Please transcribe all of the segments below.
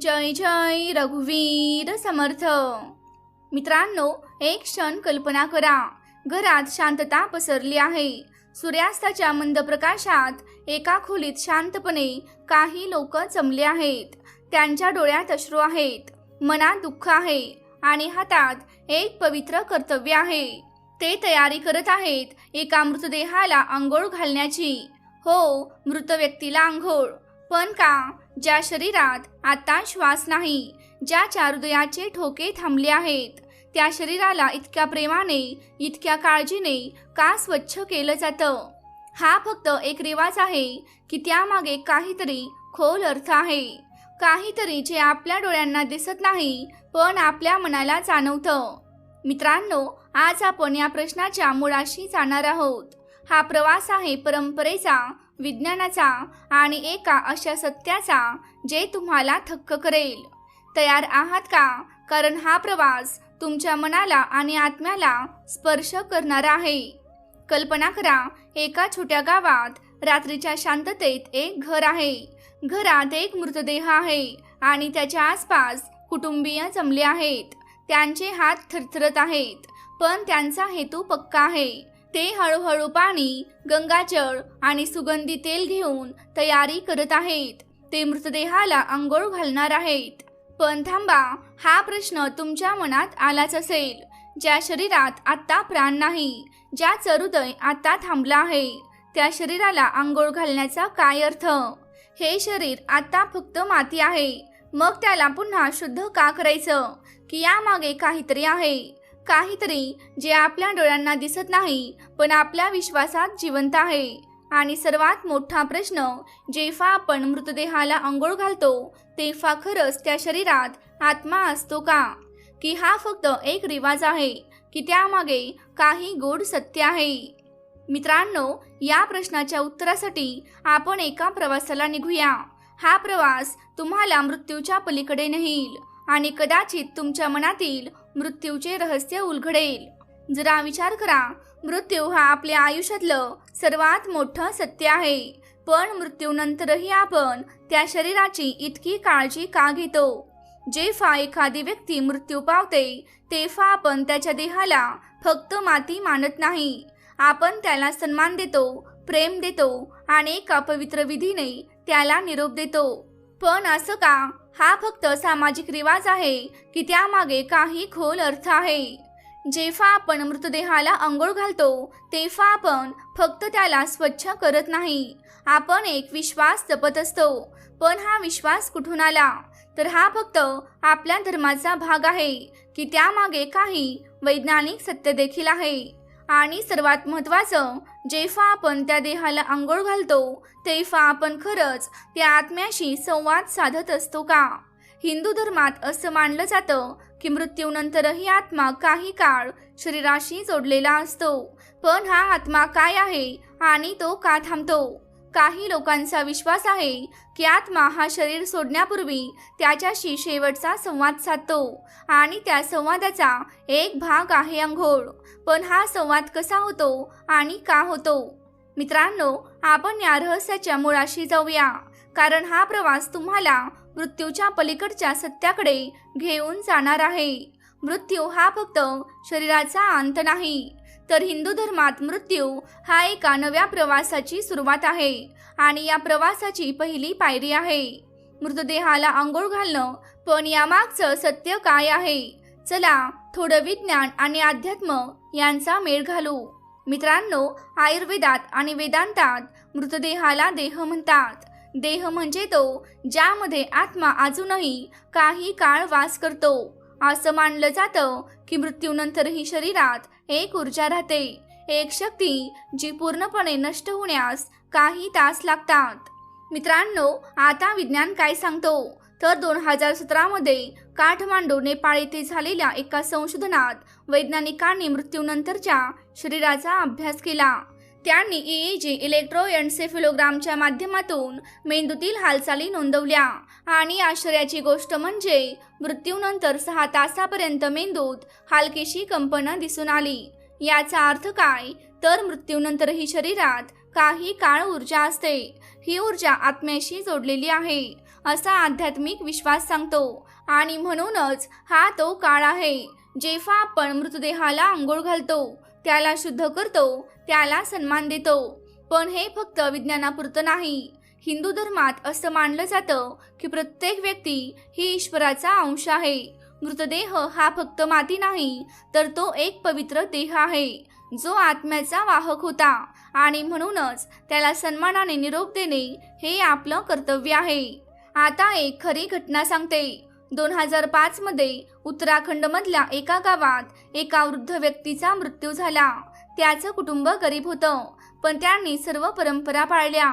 जय जय रघुवीर समर्थ. मित्रांनो एक क्षण कल्पना करा. घरात शांतता पसरली आहे. सूर्यास्ताच्या मंद प्रकाशात एका खोलीत शांतपणे काही लोक जमले आहेत. त्यांच्या डोळ्यात अश्रू आहेत. मनात दुःख आहे. आणि हातात एक पवित्र कर्तव्य आहे. ते तयारी करत आहेत एका मृतदेहाला आंघोळ घालण्याची. हो मृत व्यक्तीला आंघोळ. पण का? ज्या शरीरात आता श्वास नाही ज्याच्या हृदयाचे ठोके थांबले आहेत त्या शरीराला इतक्या प्रेमाने इतक्या काळजीने का स्वच्छ केलं जातं? हा फक्त एक रिवाज आहे की त्यामागे काहीतरी खोल अर्थ आहे. काहीतरी जे आपल्या डोळ्यांना दिसत नाही पण आपल्या मनाला जाणवतं. मित्रांनो आज आपण या प्रश्नाच्या मुळाशी जाणार आहोत. हा प्रवास आहे परंपरेचा विज्ञानाचा आणि एका अशा सत्याचा जे तुम्हाला थक्क करेल. तयार आहात का? कारण हा प्रवास तुमच्या मनाला आणि आत्म्याला स्पर्श करणारा आहे. कल्पना करा एका छोट्या गावात रात्रीच्या शांततेत एक घर आहे. घरात एक मृतदेह आहे आणि त्याच्या आसपास कुटुंबीय जमले आहेत. त्यांचे हात थरथरत आहेत पण त्यांचा हेतू पक्का आहे. ते हळूहळू पाणी गंगाजळ आणि सुगंधी तेल घेऊन तयारी करत आहेत. ते मृतदेहाला आंघोळ घालणार आहेत. पण थांबा हा प्रश्न तुमच्या मनात आलाच असेल. ज्या शरीरात आत्ता प्राण नाही ज्याचं हृदय आत्ता थांबलं आहे त्या शरीराला आंघोळ घालण्याचा काय अर्थ? हे शरीर आत्ता फक्त माती आहे. मग त्याला पुन्हा शुद्ध का करायचं? की यामागे काहीतरी आहे. काहीतरी जे आपल्या डोळ्यांना दिसत नाही पण आपल्या विश्वासात जिवंत आहे. आणि सर्वात मोठा प्रश्न जेव्हा आपण मृतदेहाला आंघोळ घालतो तेव्हा खरंच त्या शरीरात आत्मा असतो का? की हा फक्त एक रिवाज आहे की त्यामागे काही गोड सत्य आहे? मित्रांनो या प्रश्नाच्या उत्तरासाठी आपण एका प्रवासाला निघूया. हा प्रवास तुम्हाला मृत्यूच्या पलीकडे नेईल आणि कदाचित तुमच्या मनातील मृत्यूचे रहस्य उलगडेल जरा विचार करा मृत्यू हा आपल्या आयुष्यातलं सर्वात मोठं सत्य आहे. पण मृत्यूनंतरही आपण त्या शरीराची इतकी काळजी का घेतो? जेव्हा एखादी व्यक्ती मृत्यू पावते तेव्हा आपण त्याच्या देहाला फक्त माती मानत नाही. आपण त्याला सन्मान देतो प्रेम देतो आणि एका पवित्र विधीने त्याला निरोप देतो. पण असं का? हा फक्त सामाजिक रिवाज आहे की त्यामागे काही खोल अर्थ आहे. जेव्हा आपण मृतदेहाला अंघोळ घालतो तेव्हा आपण फक्त त्याला स्वच्छ करत नाही. आपण एक विश्वास जपत असतो पण हा विश्वास कुठून आला? तर हा फक्त आपल्या धर्माचा भाग आहे की त्यामागे काही वैज्ञानिक सत्य देखील आहे. आणि सर्वात महत्त्वाचं जेव्हा आपण त्या देहाला आंघोळ घालतो तेव्हा आपण खरंच त्या आत्म्याशी संवाद साधत असतो का? हिंदू धर्मात असं मानलं जातं की मृत्यूनंतरही आत्मा काही काळ शरीराशी जोडलेला असतो. पण हा आत्मा काय आहे आणि तो का थांबतो? काही लोकांचा विश्वास आहे की आत्मा हा शरीर सोडण्यापूर्वी त्याच्याशी शेवटचा संवाद साधतो आणि त्या संवादाचा एक भाग आहे अंघोळ. पण हा संवाद कसा होतो आणि का होतो? मित्रांनो आपण या रहस्याच्या मुळाशी जाऊया. कारण हा प्रवास तुम्हाला मृत्यूच्या पलीकडच्या सत्याकडे घेऊन जाणार आहे. मृत्यू हा फक्त शरीराचा अंत नाही. तर हिंदू धर्मात मृत्यू हा एका नव्या प्रवासाची सुरुवात आहे आणि या प्रवासाची पहिली पायरी आहे. मृतदेहाला आंघोळ घालणं पण यामागचं सत्य काय आहे? चला थोडं विज्ञान आणि अध्यात्म यांचा मेळ घालू. मित्रांनो आयुर्वेदात आणि वेदांतात मृतदेहाला देह म्हणतात. देह म्हणजे तो ज्यामध्ये आत्मा अजूनही काही काळ वास करतो. असं मानलं जातं की मृत्यूनंतरही शरीरात एक ऊर्जा राहते. एक शक्ती जी पूर्णपणे नष्ट होण्यास काही तास लागतात. मित्रांनो आता विज्ञान काय सांगतो? तर दोन हजार सतरामध्ये काठमांडू नेपाळ येथे झालेल्या एका संशोधनात वैज्ञानिकांनी मृत्यूनंतरच्या शरीराचा अभ्यास केला. त्यांनी ईईजी इलेक्ट्रो एन्सेफिलोग्रामच्या माध्यमातून मेंदूतील हालचाली नोंदवल्या. आणि आश्चर्याची गोष्ट म्हणजे मृत्यूनंतर सहा तासापर्यंत मेंदूत हलकीशी कंपनं दिसून आली. याचा अर्थ काय? तर मृत्यूनंतरही शरीरात काही काळ ऊर्जा असते. ही ऊर्जा आत्म्याशी जोडलेली आहे असा आध्यात्मिक विश्वास सांगतो. आणि म्हणूनच हा तो काळ आहे जेव्हा आपण मृतदेहाला आंघोळ घालतो. त्याला शुद्ध करतो त्याला सन्मान देतो. पण हे फक्त विज्ञानापुरतं नाही. हिंदू धर्मात असं मानलं जातं की प्रत्येक व्यक्ती ही ईश्वराचा अंश आहे. मृतदेह हा फक्त माती नाही तर तो एक पवित्र देह आहे जो आत्म्याचा वाहक होता. आणि म्हणूनच त्याला सन्मानाने निरोप देणे हे आपलं कर्तव्य आहे. आता एक खरी घटना सांगते. दोन हजार पाच मध्ये उत्तराखंडमधल्या एका गावात एका वृद्ध व्यक्तीचा मृत्यू झाला. त्याचं कुटुंब गरीब होतं पण त्यांनी सर्व परंपरा पाळल्या.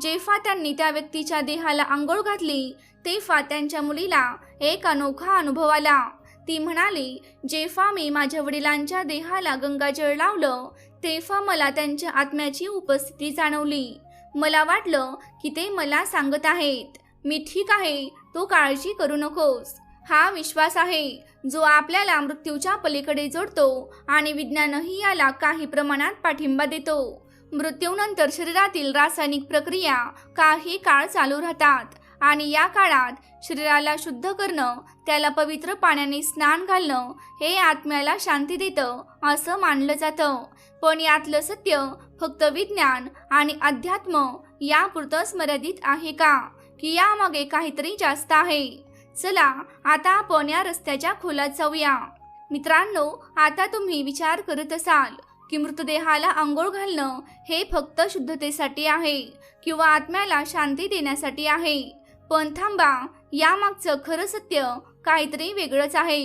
जेव्हा त्यांनी त्या व्यक्तीच्या देहाला आंघोळ घातली तेव्हा त्यांच्या मुलीला एक अनोखा अनुभव आला. ती म्हणाली जेव्हा मी माझ्या वडिलांच्या देहाला गंगाजळ लावलं तेव्हा मला त्यांच्या आत्म्याची उपस्थिती जाणवली. मला वाटलं की ते मला सांगत आहेत मी ठीक आहे तू काळजी करू नकोस. हा विश्वास आहे जो आपल्याला मृत्यूच्या पलीकडे जोडतो आणि विज्ञानही याला काही प्रमाणात पाठिंबा देतो. मृत्यूनंतर शरीरातील रासायनिक प्रक्रिया काही काळ चालू राहतात आणि या काळात शरीराला शुद्ध करणं त्याला पवित्र पाण्याने स्नान घालणं हे आत्म्याला शांती देतं असं मानलं जातं. पण यातलं सत्य फक्त विज्ञान आणि अध्यात्म यापुरतंच मर्यादित आहे का? की यामागे काहीतरी जास्त आहे. चला आता आपण या रस्त्याच्या खोलात जाऊया. मित्रांनो आता तुम्ही विचार करत असाल की मृतदेहाला आंघोळ घालणं हे फक्त शुद्धतेसाठी आहे किंवा आत्म्याला शांती देण्यासाठी आहे. पण थांबा यामागचं खरं सत्य काहीतरी वेगळंच आहे.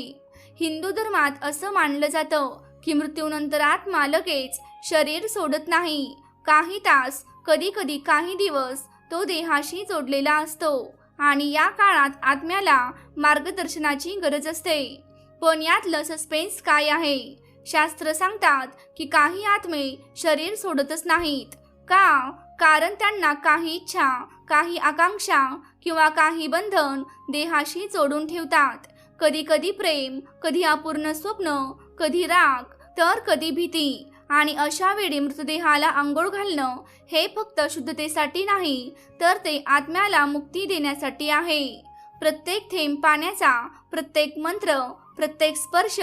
हिंदू धर्मात असं मानलं जातं की मृत्यूनंतर आत्मा लगेच शरीर सोडत नाही. काही तास कधी कधी काही दिवस तो देहाशी जोडलेला असतो. आणि या काळात आत्म्याला मार्गदर्शनाची गरज असते. पण यातलं सस्पेन्स काय आहे? शास्त्र सांगतात की काही आत्मे शरीर सोडतच नाहीत. का? कारण त्यांना काही इच्छा काही आकांक्षा किंवा काही बंधन देहाशी जोडून ठेवतात. कधी कधी प्रेम कधी अपूर्ण स्वप्न कधी राग तर कधी भीती. आणि अशा वेळी मृतदेहाला आंघोळ घालणं हे फक्त शुद्धतेसाठी नाही तर ते आत्म्याला मुक्ती देण्यासाठी आहे. प्रत्येक थेंब पाण्याचा प्रत्येक मंत्र प्रत्येक स्पर्श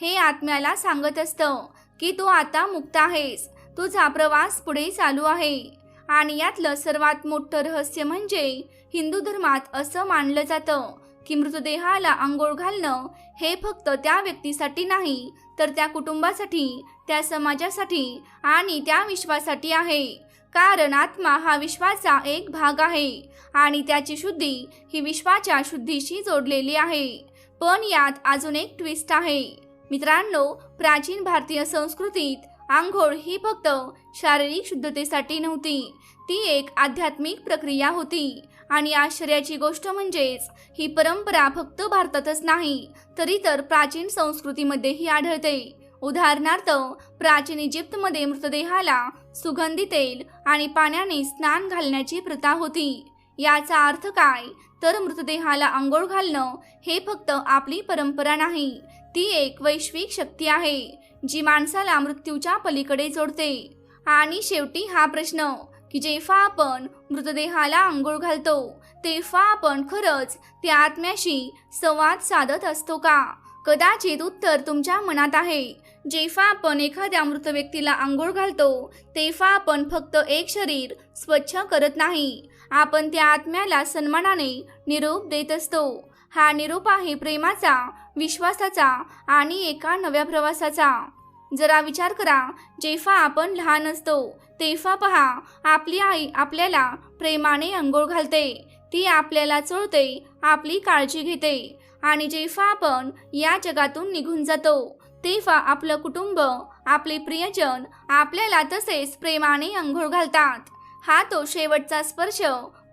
हे आत्म्याला सांगत असतं की तू आता मुक्त आहेस तुझा प्रवास पुढे चालू आहे. आणि यातलं सर्वात मोठं रहस्य म्हणजे हिंदू धर्मात असं मानलं जातं. की मृतदेहाला आंघोळ घालणं हे फक्त त्या व्यक्तीसाठी नाही तर त्या कुटुंबासाठी त्या समाजासाठी आणि त्या विश्वासाठी आहे. कारण आत्मा हा विश्वाचा एक भाग आहे आणि त्याची शुद्धी ही विश्वाच्या शुद्धीशी जोडलेली आहे. पण यात अजून एक ट्विस्ट आहे. मित्रांनो प्राचीन भारतीय संस्कृतीत आंघोळ ही फक्त शारीरिक शुद्धतेसाठी नव्हती. ती एक आध्यात्मिक प्रक्रिया होती. आणि आश्चर्याची गोष्ट म्हणजेच ही परंपरा फक्त भारतातच नाही तरी तर प्राचीन संस्कृतीमध्येही आढळते. उदाहरणार्थ प्राचीन इजिप्तमध्ये मृतदेहाला सुगंधी तेल आणि पाण्याने स्नान घालण्याची प्रथा होती. याचा अर्थ काय? तर मृतदेहाला आंघोळ घालणं हे फक्त आपली परंपरा नाही ती एक वैश्विक शक्ती आहे जी माणसाला मृत्यूच्या पलीकडे जोडते. आणि शेवटी हा प्रश्न की जेव्हा आपण मृतदेहाला आंघोळ घालतो तेव्हा आपण खरंच त्या आत्म्याशी संवाद साधत असतो का? कदाचित उत्तर तुमच्या मनात आहे. जेव्हा आपण एखाद्या मृत व्यक्तीला आंघोळ घालतो तेव्हा आपण फक्त एक शरीर स्वच्छ करत नाही. आपण त्या आत्म्याला सन्मानाने निरोप देत असतो. हा निरोप आहे प्रेमाचा विश्वासाचा आणि एका नव्या प्रवासाचा. जरा विचार करा जेव्हा आपण लहान असतो तेव्हा पहा आपली आई आपल्याला प्रेमाने अंघोळ घालते. ती आपल्याला चोळते आपली काळजी घेते. आणि जेव्हा आपण या जगातून निघून जातो तेव्हा आपलं कुटुंब आपले प्रियजन आपल्याला तसेच प्रेमाने अंघोळ घालतात. हा तो शेवटचा स्पर्श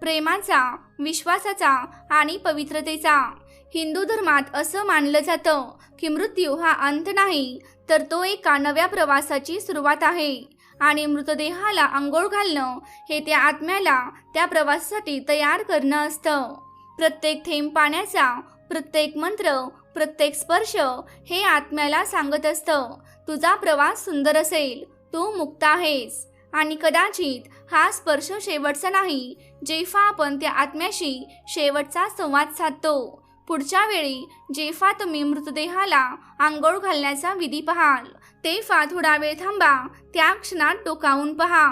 प्रेमाचा विश्वासाचा आणि पवित्रतेचा. हिंदू धर्मात असं मानलं जातं की मृत्यू हा अंत नाही तर तो एका नव्या प्रवासाची सुरुवात आहे. आणि मृतदेहाला आंघोळ घालणं हे त्या आत्म्याला त्या प्रवासासाठी तयार करणं असतं. प्रत्येक थेंब पाण्याचा प्रत्येक मंत्र प्रत्येक स्पर्श हे आत्म्याला सांगत असतं. तुझा प्रवास सुंदर असेल तू मुक्त आहेस. आणि कदाचित हा स्पर्श शेवटचा नाही जेव्हा आपण त्या आत्म्याशी शेवटचा संवाद साधतो. पुढच्या वेळी जेफा तुम्ही मृतदेहाला आंघोळ घालण्याचा विधी पाहाल. तेफा थोडा वेळ थांबा त्या क्षणात डोकावून पहा.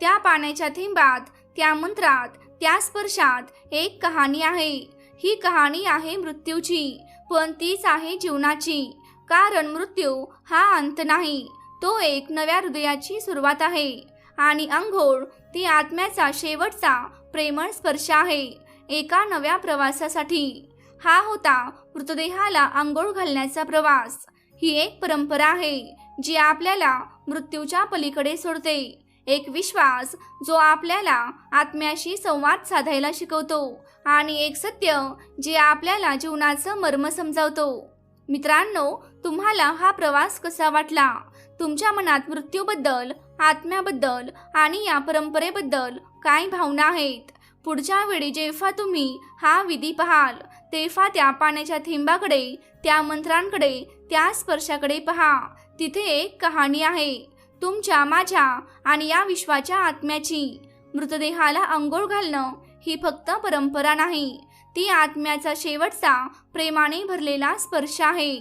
त्या पाण्याच्या थेंबात त्या मंत्रात त्या स्पर्शात एक कहाणी आहे. ही कहाणी आहे मृत्यूची पण तीच आहे जीवनाची. कारण मृत्यू हा अंत नाही तो एक नव्या हृदयाची सुरुवात आहे. आणि अंघोळ ती आत्म्याचा शेवटचा प्रेमळ स्पर्श आहे एका नव्या प्रवासासाठी. हा होता मृतदेहाला आंघोळ घालण्याचा प्रवास. ही एक परंपरा आहे जी आपल्याला मृत्यूच्या पलीकडे सोडते. एक विश्वास जो आपल्याला आत्म्याशी संवाद साधायला शिकवतो आणि एक सत्य जे आपल्याला जीवनाचं मर्म समजावतो. मित्रांनो तुम्हाला हा प्रवास कसा वाटला? तुमच्या मनात मृत्यूबद्दल आत्म्याबद्दल आणि या परंपरेबद्दल काय भावना आहेत? पुढच्या वेळी जेव्हा तुम्ही हा विधी पाहाल तेव्हा त्या पाण्याच्या थेंबाकडे त्या मंत्रांकडे त्या स्पर्शाकडे पहा. तिथे एक कहाणी आहे. तुमच्या माझ्या आणि या विश्वाच्या आत्म्याची. मृतदेहाला अंघोळ घालणं ही फक्त परंपरा नाही. ती आत्म्याचा शेवटचा प्रेमाने भरलेला स्पर्श आहे.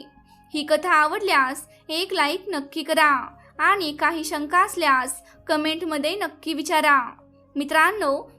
ही कथा आवडल्यास एक लाईक नक्की करा आणि काही शंका असल्यास कमेंटमध्ये नक्की विचारा. मित्रांनो